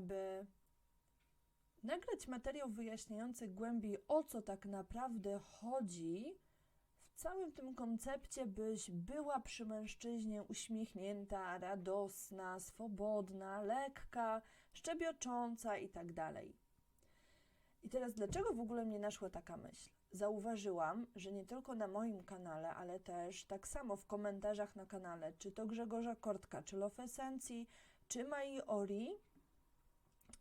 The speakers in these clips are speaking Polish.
żeby nagrać materiał wyjaśniający głębiej o co tak naprawdę chodzi w całym tym koncepcie, byś była przy mężczyźnie uśmiechnięta, radosna, swobodna, lekka, szczebiocząca i tak. I teraz dlaczego w ogóle mnie naszła taka myśl? Zauważyłam, że nie tylko na moim kanale, ale też tak samo w komentarzach na kanale, czy to Grzegorza Kortka, czy Lofesencji, czy Mai Ori,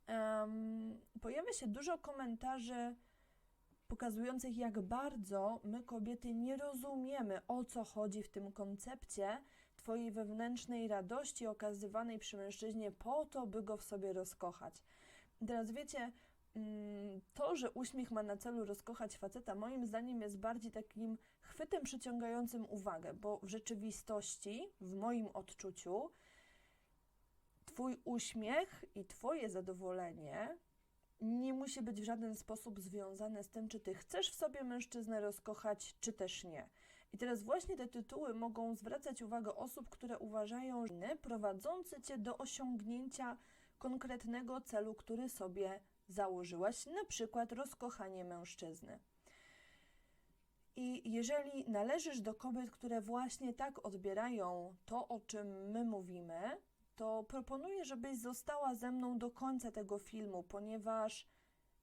em, pojawia się dużo komentarzy pokazujących, jak bardzo my kobiety nie rozumiemy, o co chodzi w tym koncepcie Twojej wewnętrznej radości okazywanej przy mężczyźnie po to, by go w sobie rozkochać. Teraz wiecie, mm, to, że uśmiech ma na celu rozkochać faceta, moim zdaniem jest bardziej takim chwytem przyciągającym uwagę, bo w rzeczywistości, w moim odczuciu, Twój uśmiech i Twoje zadowolenie nie musi być w żaden sposób związane z tym, czy Ty chcesz w sobie mężczyznę rozkochać, czy też nie. I teraz właśnie te tytuły mogą zwracać uwagę osób, które uważają, że prowadzący Cię do osiągnięcia konkretnego celu, który sobie założyłaś, na przykład rozkochanie mężczyzny. I jeżeli należysz do kobiet, które właśnie tak odbierają to, o czym my mówimy, to proponuję, żebyś została ze mną do końca tego filmu, ponieważ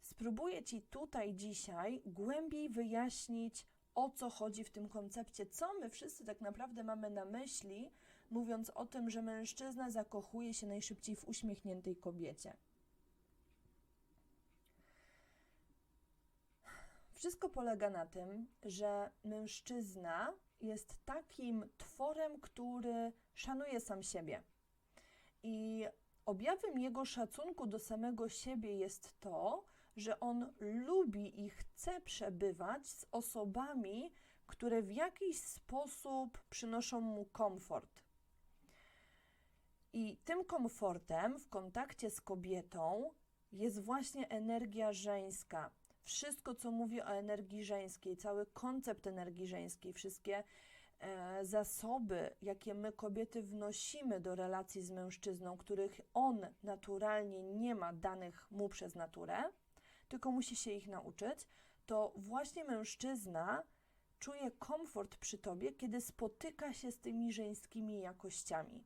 spróbuję Ci tutaj dzisiaj głębiej wyjaśnić, o co chodzi w tym koncepcie, co my wszyscy tak naprawdę mamy na myśli, mówiąc o tym, że mężczyzna zakochuje się najszybciej w uśmiechniętej kobiecie. Wszystko polega na tym, że mężczyzna jest takim tworem, który szanuje sam siebie. I objawem jego szacunku do samego siebie jest to, że on lubi i chce przebywać z osobami, które w jakiś sposób przynoszą mu komfort. I tym komfortem w kontakcie z kobietą jest właśnie energia żeńska. Wszystko, co mówi o energii żeńskiej, cały koncept energii żeńskiej, wszystkie zasoby, jakie my kobiety wnosimy do relacji z mężczyzną, których on naturalnie nie ma danych mu przez naturę, tylko musi się ich nauczyć, to właśnie mężczyzna czuje komfort przy tobie, kiedy spotyka się z tymi żeńskimi jakościami.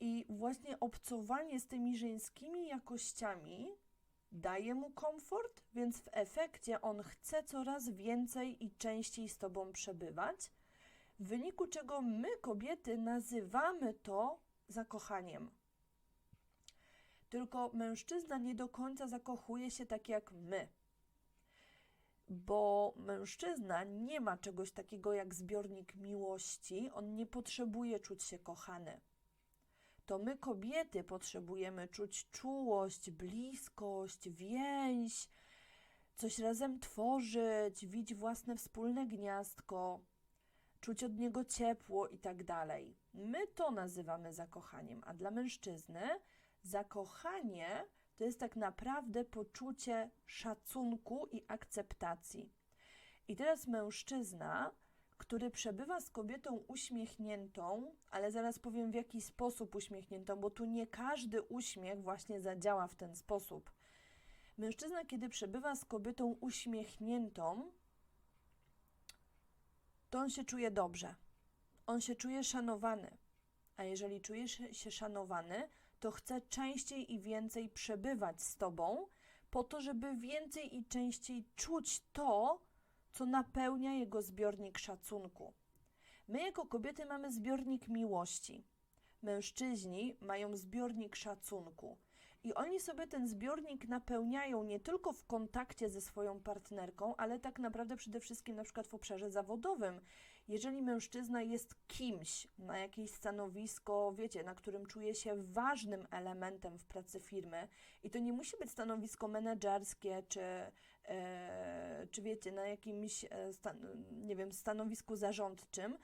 I właśnie obcowanie z tymi żeńskimi jakościami daje mu komfort, więc w efekcie on chce coraz więcej i częściej z tobą przebywać, w wyniku czego my, kobiety, nazywamy to zakochaniem. Tylko mężczyzna nie do końca zakochuje się tak jak my. Bo mężczyzna nie ma czegoś takiego jak zbiornik miłości, on nie potrzebuje czuć się kochany to my, kobiety, potrzebujemy czuć czułość, bliskość, więź, coś razem tworzyć, widzieć własne wspólne gniazdko, czuć od niego ciepło i tak dalej. My to nazywamy zakochaniem, a dla mężczyzny zakochanie to jest tak naprawdę poczucie szacunku i akceptacji. I teraz mężczyzna który przebywa z kobietą uśmiechniętą, ale zaraz powiem w jaki sposób uśmiechniętą, bo tu nie każdy uśmiech właśnie zadziała w ten sposób. Mężczyzna, kiedy przebywa z kobietą uśmiechniętą, to on się czuje dobrze. On się czuje szanowany. A jeżeli czuje się szanowany, to chce częściej i więcej przebywać z tobą, po to, żeby więcej i częściej czuć to, co napełnia jego zbiornik szacunku. My, jako kobiety, mamy zbiornik miłości. Mężczyźni mają zbiornik szacunku. I oni sobie ten zbiornik napełniają nie tylko w kontakcie ze swoją partnerką, ale tak naprawdę przede wszystkim na przykład w obszarze zawodowym. Jeżeli mężczyzna jest kimś na jakieś stanowisko, wiecie, na którym czuje się ważnym elementem w pracy firmy, i to nie musi być stanowisko menedżerskie, czy, e, czy wiecie, na jakimś, e, stan- nie wiem, stanowisku zarządczym,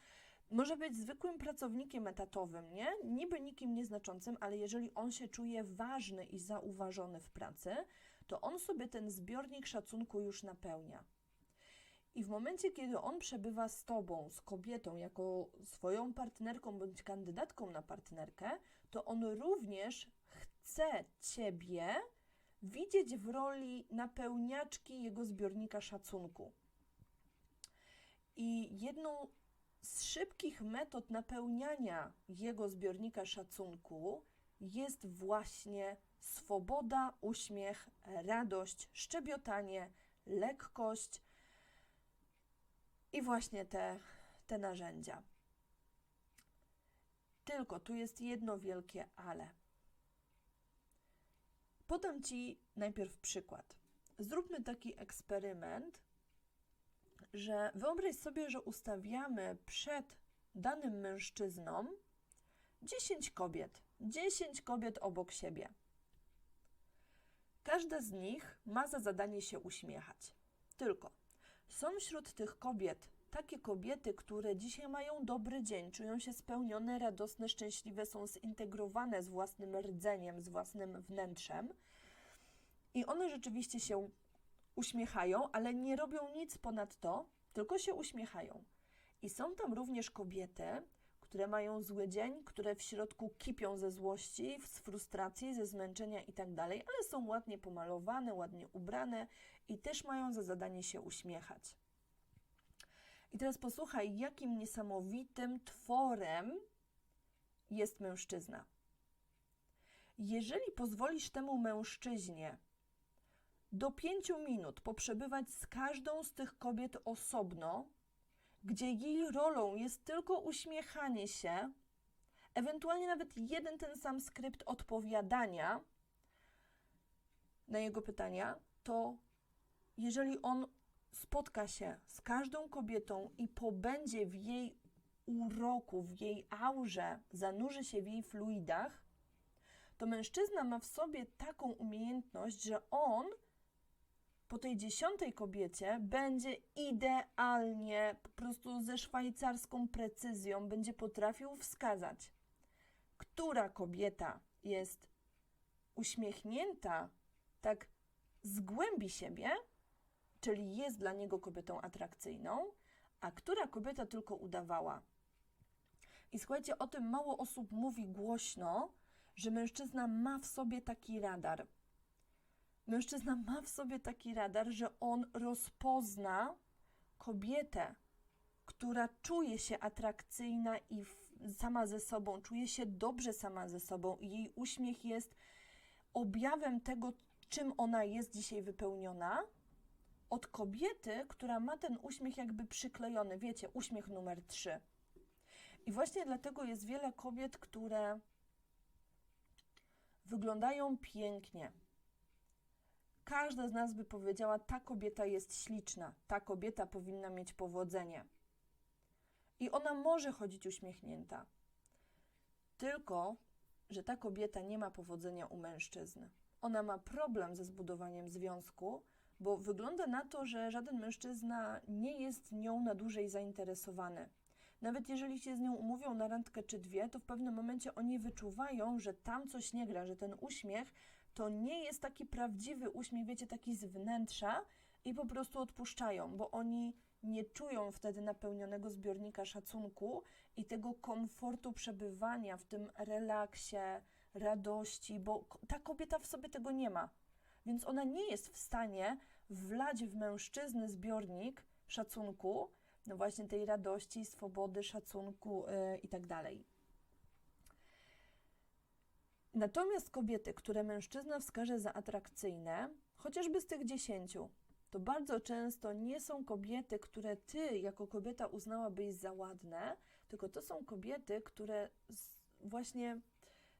może być zwykłym pracownikiem etatowym, nie? Niby nikim nieznaczącym, ale jeżeli on się czuje ważny i zauważony w pracy, to on sobie ten zbiornik szacunku już napełnia. I w momencie, kiedy on przebywa z tobą, z kobietą, jako swoją partnerką bądź kandydatką na partnerkę, to on również chce ciebie widzieć w roli napełniaczki jego zbiornika szacunku. I jedną z szybkich metod napełniania jego zbiornika szacunku jest właśnie swoboda, uśmiech, radość, szczebiotanie, lekkość i właśnie te, te narzędzia. Tylko tu jest jedno wielkie ale. Podam Ci najpierw przykład. Zróbmy taki eksperyment, że wyobraź sobie, że ustawiamy przed danym mężczyzną 10 kobiet, 10 kobiet obok siebie. Każda z nich ma za zadanie się uśmiechać. Tylko są wśród tych kobiet takie kobiety, które dzisiaj mają dobry dzień, czują się spełnione, radosne, szczęśliwe, są zintegrowane z własnym rdzeniem, z własnym wnętrzem. I one rzeczywiście się uśmiechają, ale nie robią nic ponad to, tylko się uśmiechają. I są tam również kobiety, które mają zły dzień, które w środku kipią ze złości, z frustracji, ze zmęczenia itd., ale są ładnie pomalowane, ładnie ubrane i też mają za zadanie się uśmiechać. I teraz posłuchaj, jakim niesamowitym tworem jest mężczyzna. Jeżeli pozwolisz temu mężczyźnie do pięciu minut poprzebywać z każdą z tych kobiet osobno, gdzie jej rolą jest tylko uśmiechanie się, ewentualnie nawet jeden ten sam skrypt odpowiadania na jego pytania, to jeżeli on spotka się z każdą kobietą i pobędzie w jej uroku, w jej aurze, zanurzy się w jej fluidach, to mężczyzna ma w sobie taką umiejętność, że on po tej dziesiątej kobiecie będzie idealnie, po prostu ze szwajcarską precyzją, będzie potrafił wskazać, która kobieta jest uśmiechnięta tak z głębi siebie, czyli jest dla niego kobietą atrakcyjną, a która kobieta tylko udawała. I słuchajcie, o tym mało osób mówi głośno, że mężczyzna ma w sobie taki radar. Mężczyzna ma w sobie taki radar, że on rozpozna kobietę, która czuje się atrakcyjna i sama ze sobą, czuje się dobrze sama ze sobą, i jej uśmiech jest objawem tego, czym ona jest dzisiaj wypełniona, od kobiety, która ma ten uśmiech jakby przyklejony, wiecie, uśmiech numer trzy. I właśnie dlatego jest wiele kobiet, które wyglądają pięknie. Każda z nas by powiedziała: Ta kobieta jest śliczna, ta kobieta powinna mieć powodzenie. I ona może chodzić uśmiechnięta. Tylko, że ta kobieta nie ma powodzenia u mężczyzn. Ona ma problem ze zbudowaniem związku, bo wygląda na to, że żaden mężczyzna nie jest nią na dłużej zainteresowany. Nawet jeżeli się z nią umówią na randkę czy dwie, to w pewnym momencie oni wyczuwają, że tam coś nie gra, że ten uśmiech to nie jest taki prawdziwy uśmiech, wiecie, taki z wnętrza i po prostu odpuszczają, bo oni nie czują wtedy napełnionego zbiornika szacunku i tego komfortu przebywania w tym relaksie, radości, bo ta kobieta w sobie tego nie ma. Więc ona nie jest w stanie wlać w mężczyzny zbiornik szacunku, no właśnie tej radości, swobody, szacunku yy, i tak. Natomiast kobiety, które mężczyzna wskaże za atrakcyjne, chociażby z tych dziesięciu, to bardzo często nie są kobiety, które ty jako kobieta uznałabyś za ładne, tylko to są kobiety, które właśnie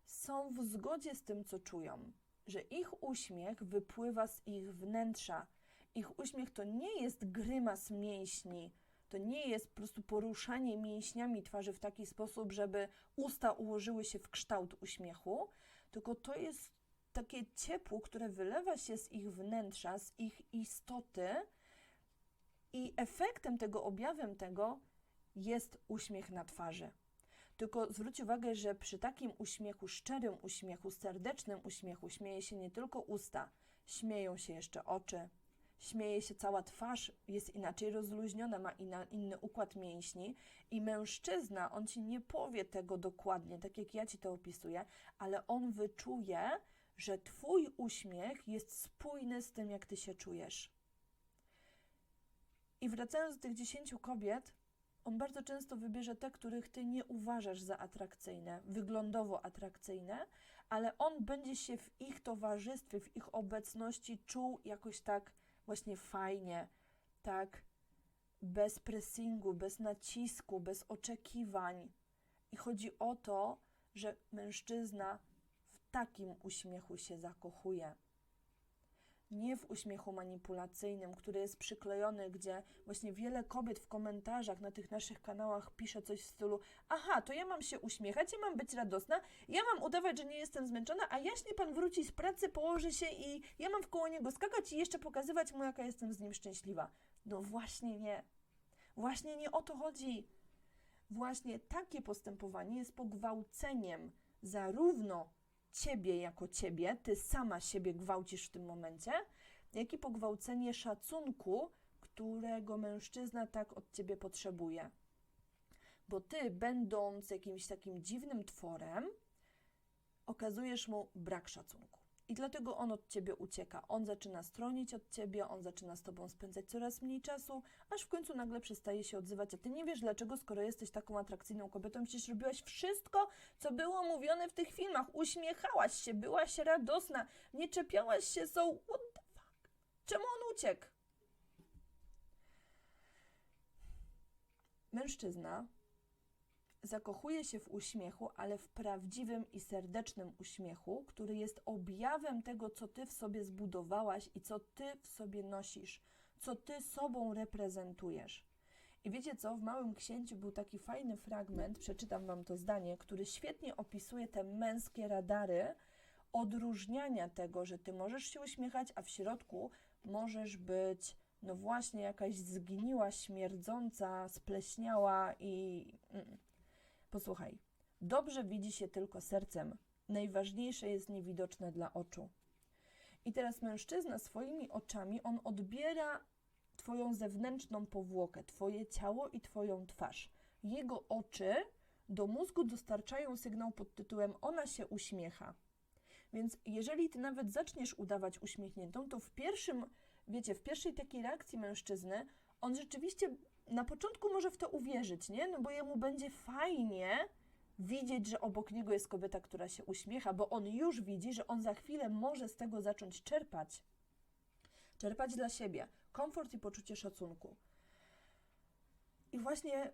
są w zgodzie z tym, co czują, że ich uśmiech wypływa z ich wnętrza. Ich uśmiech to nie jest grymas mięśni, to nie jest po prostu poruszanie mięśniami twarzy w taki sposób, żeby usta ułożyły się w kształt uśmiechu, tylko to jest takie ciepło, które wylewa się z ich wnętrza, z ich istoty, i efektem tego, objawem tego jest uśmiech na twarzy. Tylko zwróć uwagę, że przy takim uśmiechu, szczerym uśmiechu, serdecznym uśmiechu śmieje się nie tylko usta, śmieją się jeszcze oczy, śmieje się cała twarz, jest inaczej rozluźniona, ma inna, inny układ mięśni i mężczyzna, on ci nie powie tego dokładnie, tak jak ja ci to opisuję, ale on wyczuje, że twój uśmiech jest spójny z tym, jak ty się czujesz. I wracając do tych dziesięciu kobiet, on bardzo często wybierze te, których ty nie uważasz za atrakcyjne, wyglądowo atrakcyjne, ale on będzie się w ich towarzystwie, w ich obecności czuł jakoś tak właśnie fajnie, tak bez pressingu, bez nacisku, bez oczekiwań. I chodzi o to, że mężczyzna w takim uśmiechu się zakochuje. Nie w uśmiechu manipulacyjnym, który jest przyklejony, gdzie właśnie wiele kobiet w komentarzach na tych naszych kanałach pisze coś w stylu: Aha, to ja mam się uśmiechać, ja mam być radosna, ja mam udawać, że nie jestem zmęczona, a jaśnie pan wróci z pracy, położy się i ja mam w koło niego skakać i jeszcze pokazywać mu, jaka jestem z nim szczęśliwa. No właśnie nie. Właśnie nie o to chodzi. Właśnie takie postępowanie jest pogwałceniem zarówno ciebie jako ciebie, ty sama siebie gwałcisz w tym momencie, jak i pogwałcenie szacunku, którego mężczyzna tak od ciebie potrzebuje. Bo ty, będąc jakimś takim dziwnym tworem, okazujesz mu brak szacunku. I dlatego on od ciebie ucieka. On zaczyna stronić od ciebie, on zaczyna z tobą spędzać coraz mniej czasu, aż w końcu nagle przestaje się odzywać. A ty nie wiesz dlaczego, skoro jesteś taką atrakcyjną kobietą, przecież robiłaś wszystko, co było mówione w tych filmach. Uśmiechałaś się, byłaś radosna, nie czepiałaś się, so what the fuck? Czemu on uciekł? Mężczyzna zakochuje się w uśmiechu, ale w prawdziwym i serdecznym uśmiechu, który jest objawem tego, co ty w sobie zbudowałaś i co ty w sobie nosisz, co ty sobą reprezentujesz. I wiecie co? W Małym Księciu był taki fajny fragment, przeczytam wam to zdanie, który świetnie opisuje te męskie radary odróżniania tego, że ty możesz się uśmiechać, a w środku możesz być, no właśnie, jakaś zgniła, śmierdząca, spleśniała i. Mm. Posłuchaj, dobrze widzi się tylko sercem, najważniejsze jest niewidoczne dla oczu. I teraz mężczyzna swoimi oczami, on odbiera Twoją zewnętrzną powłokę, Twoje ciało i Twoją twarz. Jego oczy do mózgu dostarczają sygnał pod tytułem Ona się uśmiecha. Więc jeżeli Ty nawet zaczniesz udawać uśmiechniętą, to w pierwszym, wiecie, w pierwszej takiej reakcji mężczyzny, on rzeczywiście na początku może w to uwierzyć, nie? No bo jemu będzie fajnie widzieć, że obok niego jest kobieta, która się uśmiecha, bo on już widzi, że on za chwilę może z tego zacząć czerpać. Czerpać dla siebie komfort i poczucie szacunku. I właśnie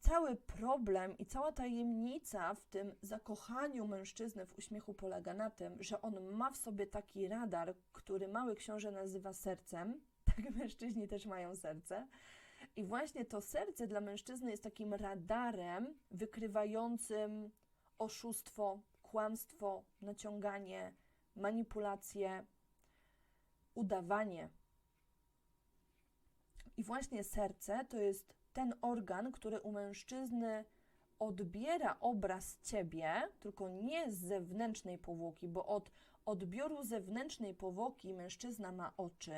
cały problem i cała tajemnica w tym zakochaniu mężczyzny w uśmiechu polega na tym, że on ma w sobie taki radar, który mały książę nazywa sercem. Tak, mężczyźni też mają serce. I właśnie to serce dla mężczyzny jest takim radarem wykrywającym oszustwo, kłamstwo, naciąganie, manipulacje, udawanie. I właśnie serce to jest ten organ, który u mężczyzny odbiera obraz ciebie, tylko nie z zewnętrznej powłoki, bo od odbioru zewnętrznej powłoki mężczyzna ma oczy,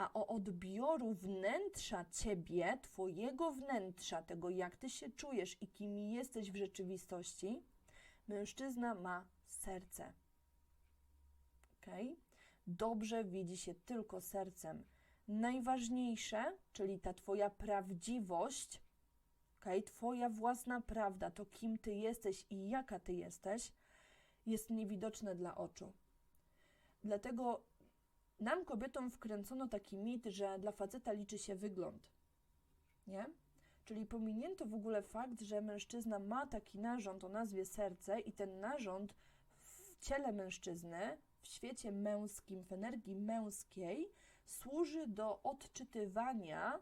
a o odbioru wnętrza ciebie, twojego wnętrza, tego jak ty się czujesz i kim jesteś w rzeczywistości, mężczyzna ma serce. Ok? Dobrze widzi się tylko sercem. Najważniejsze, czyli ta twoja prawdziwość, ok? Twoja własna prawda, to kim ty jesteś i jaka ty jesteś, jest niewidoczne dla oczu. Dlatego nam, kobietom, wkręcono taki mit, że dla faceta liczy się wygląd. Nie? Czyli pominięto w ogóle fakt, że mężczyzna ma taki narząd o nazwie serce, i ten narząd w ciele mężczyzny, w świecie męskim, w energii męskiej, służy do odczytywania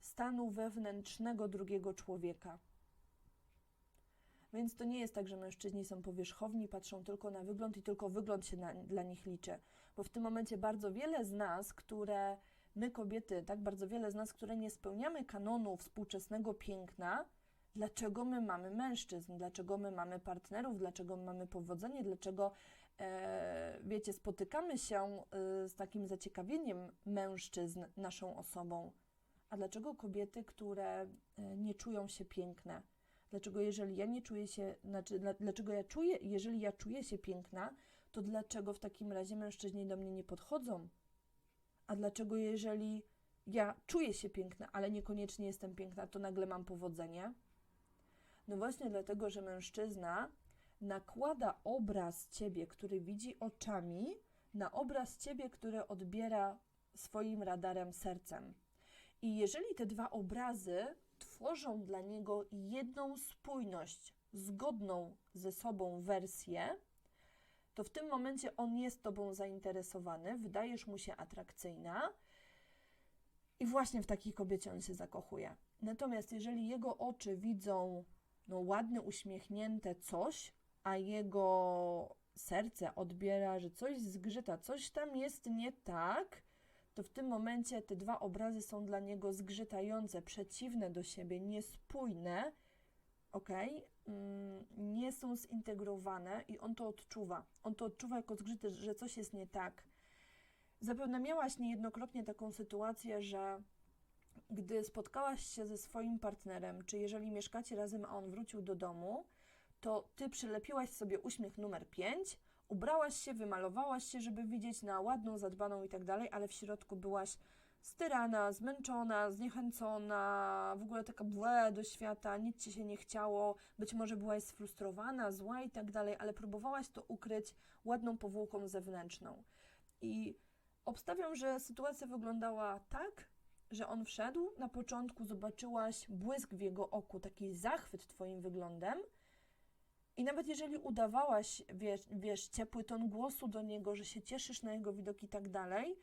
stanu wewnętrznego drugiego człowieka. Więc to nie jest tak, że mężczyźni są powierzchowni, patrzą tylko na wygląd i tylko wygląd się na, dla nich liczy. Bo w tym momencie bardzo wiele z nas, które my kobiety, tak bardzo wiele z nas, które nie spełniamy kanonu współczesnego piękna, dlaczego my mamy mężczyzn, dlaczego my mamy partnerów, dlaczego my mamy powodzenie, dlaczego e, wiecie, spotykamy się e, z takim zaciekawieniem mężczyzn naszą osobą. A dlaczego kobiety, które e, nie czują się piękne? Dlaczego jeżeli ja nie czuję się, znaczy, dla, dlaczego ja czuję, jeżeli ja czuję się piękna, to dlaczego w takim razie mężczyźni do mnie nie podchodzą? A dlaczego jeżeli ja czuję się piękna, ale niekoniecznie jestem piękna, to nagle mam powodzenie? No właśnie dlatego, że mężczyzna nakłada obraz ciebie, który widzi oczami, na obraz ciebie, który odbiera swoim radarem sercem. I jeżeli te dwa obrazy tworzą dla niego jedną spójność, zgodną ze sobą wersję, to w tym momencie on jest tobą zainteresowany, wydajesz mu się atrakcyjna i właśnie w takiej kobiecie on się zakochuje. Natomiast jeżeli jego oczy widzą no, ładne, uśmiechnięte coś, a jego serce odbiera, że coś zgrzyta, coś tam jest nie tak, to w tym momencie te dwa obrazy są dla niego zgrzytające, przeciwne do siebie, niespójne, ok? Mm, nie są zintegrowane i on to odczuwa. On to odczuwa jako zgrzyty, że coś jest nie tak. Zapewne miałaś niejednokrotnie taką sytuację, że gdy spotkałaś się ze swoim partnerem, czy jeżeli mieszkacie razem, a on wrócił do domu, to ty przylepiłaś sobie uśmiech numer 5, ubrałaś się, wymalowałaś się, żeby widzieć na ładną, zadbaną i tak dalej, ale w środku byłaś styrana, zmęczona, zniechęcona, w ogóle taka błe do świata, nic ci się nie chciało, być może byłaś sfrustrowana, zła i tak dalej, ale próbowałaś to ukryć ładną powłoką zewnętrzną. I obstawiam, że sytuacja wyglądała tak, że on wszedł, na początku zobaczyłaś błysk w jego oku, taki zachwyt twoim wyglądem, i nawet jeżeli udawałaś, wiesz, wiesz, ciepły ton głosu do niego, że się cieszysz na jego widok i tak dalej,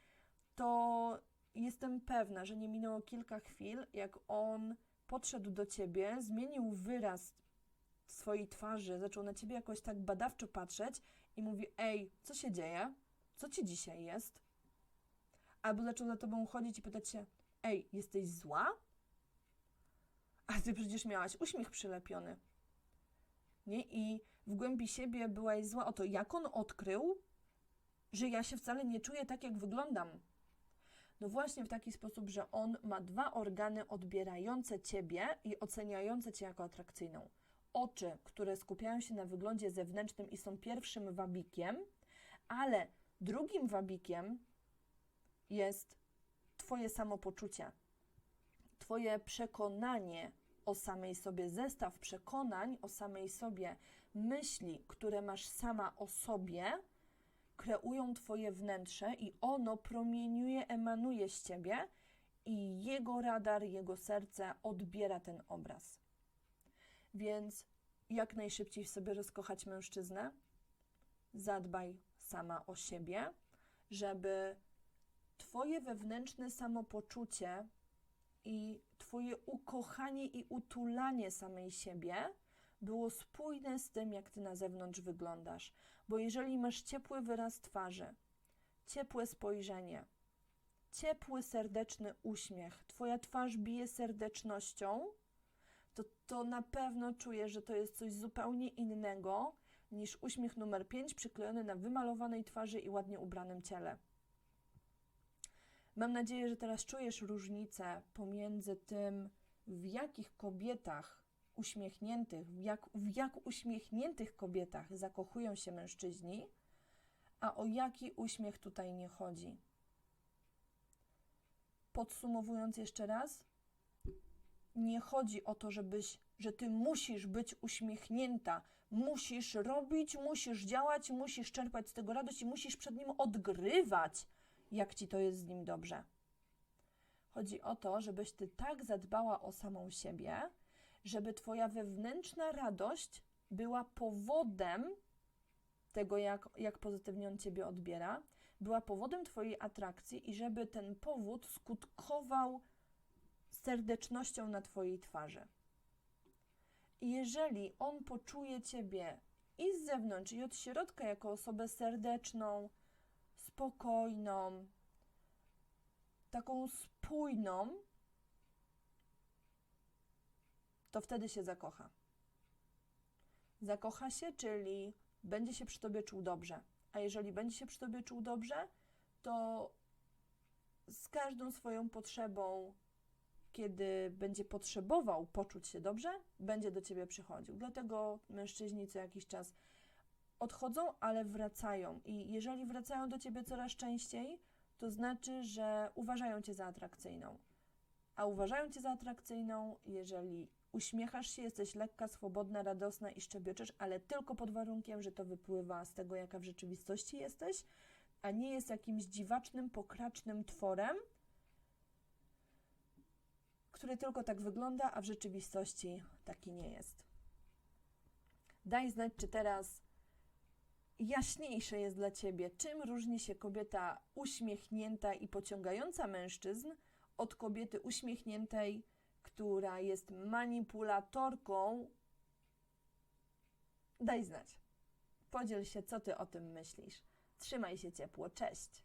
to jestem pewna, że nie minęło kilka chwil, jak on podszedł do ciebie, zmienił wyraz swojej twarzy, zaczął na ciebie jakoś tak badawczo patrzeć i mówi: Ej, co się dzieje? Co ci dzisiaj jest? Albo zaczął za tobą chodzić i pytać się: Ej, jesteś zła? A ty przecież miałaś uśmiech przylepiony nie? I w głębi siebie byłaś zła o to, jak on odkrył, że ja się wcale nie czuję tak, jak wyglądam. No właśnie w taki sposób, że on ma dwa organy odbierające ciebie i oceniające cię jako atrakcyjną. Oczy, które skupiają się na wyglądzie zewnętrznym i są pierwszym wabikiem, ale drugim wabikiem jest Twoje samopoczucie, Twoje przekonanie o samej sobie, zestaw przekonań o samej sobie, myśli, które masz sama o sobie, kreują Twoje wnętrze i ono promieniuje, emanuje z Ciebie i jego radar, jego serce odbiera ten obraz. Więc jak najszybciej w sobie rozkochać mężczyznę? Zadbaj sama o siebie, żeby Twoje wewnętrzne samopoczucie i Twoje ukochanie i utulanie samej siebie było spójne z tym, jak Ty na zewnątrz wyglądasz. Bo jeżeli masz ciepły wyraz twarzy, ciepłe spojrzenie, ciepły, serdeczny uśmiech, Twoja twarz bije serdecznością, to, to na pewno czujesz, że to jest coś zupełnie innego niż uśmiech numer 5 przyklejony na wymalowanej twarzy i ładnie ubranym ciele. Mam nadzieję, że teraz czujesz różnicę pomiędzy tym, w jakich kobietach uśmiechniętych, w jak, w jak uśmiechniętych kobietach zakochują się mężczyźni, a o jaki uśmiech tutaj nie chodzi. Podsumowując jeszcze raz, nie chodzi o to, żebyś, że ty musisz być uśmiechnięta, musisz robić, musisz działać, musisz czerpać z tego radość i musisz przed nim odgrywać jak ci to jest z nim dobrze. Chodzi o to, żebyś ty tak zadbała o samą siebie, żeby twoja wewnętrzna radość była powodem tego, jak, jak pozytywnie on ciebie odbiera, była powodem twojej atrakcji i żeby ten powód skutkował serdecznością na twojej twarzy. I jeżeli on poczuje ciebie i z zewnątrz, i od środka jako osobę serdeczną, spokojną, taką spójną, to wtedy się zakocha. Zakocha się, czyli będzie się przy tobie czuł dobrze, A jeżeli będzie się przy tobie czuł dobrze, to z każdą swoją potrzebą, kiedy będzie potrzebował poczuć się dobrze, będzie do ciebie przychodził. Dlatego mężczyźni co jakiś czas odchodzą, ale wracają. I jeżeli wracają do ciebie coraz częściej, to znaczy, że uważają cię za atrakcyjną. A uważają cię za atrakcyjną, jeżeli uśmiechasz się, jesteś lekka, swobodna, radosna i szczebioczesz, ale tylko pod warunkiem, że to wypływa z tego, jaka w rzeczywistości jesteś, a nie jest jakimś dziwacznym, pokracznym tworem, który tylko tak wygląda, a w rzeczywistości taki nie jest. Daj znać, czy teraz jaśniejsze jest dla ciebie, czym różni się kobieta uśmiechnięta i pociągająca mężczyzn od kobiety uśmiechniętej, która jest manipulatorką. Daj znać. Podziel się, co ty o tym myślisz. Trzymaj się ciepło. Cześć.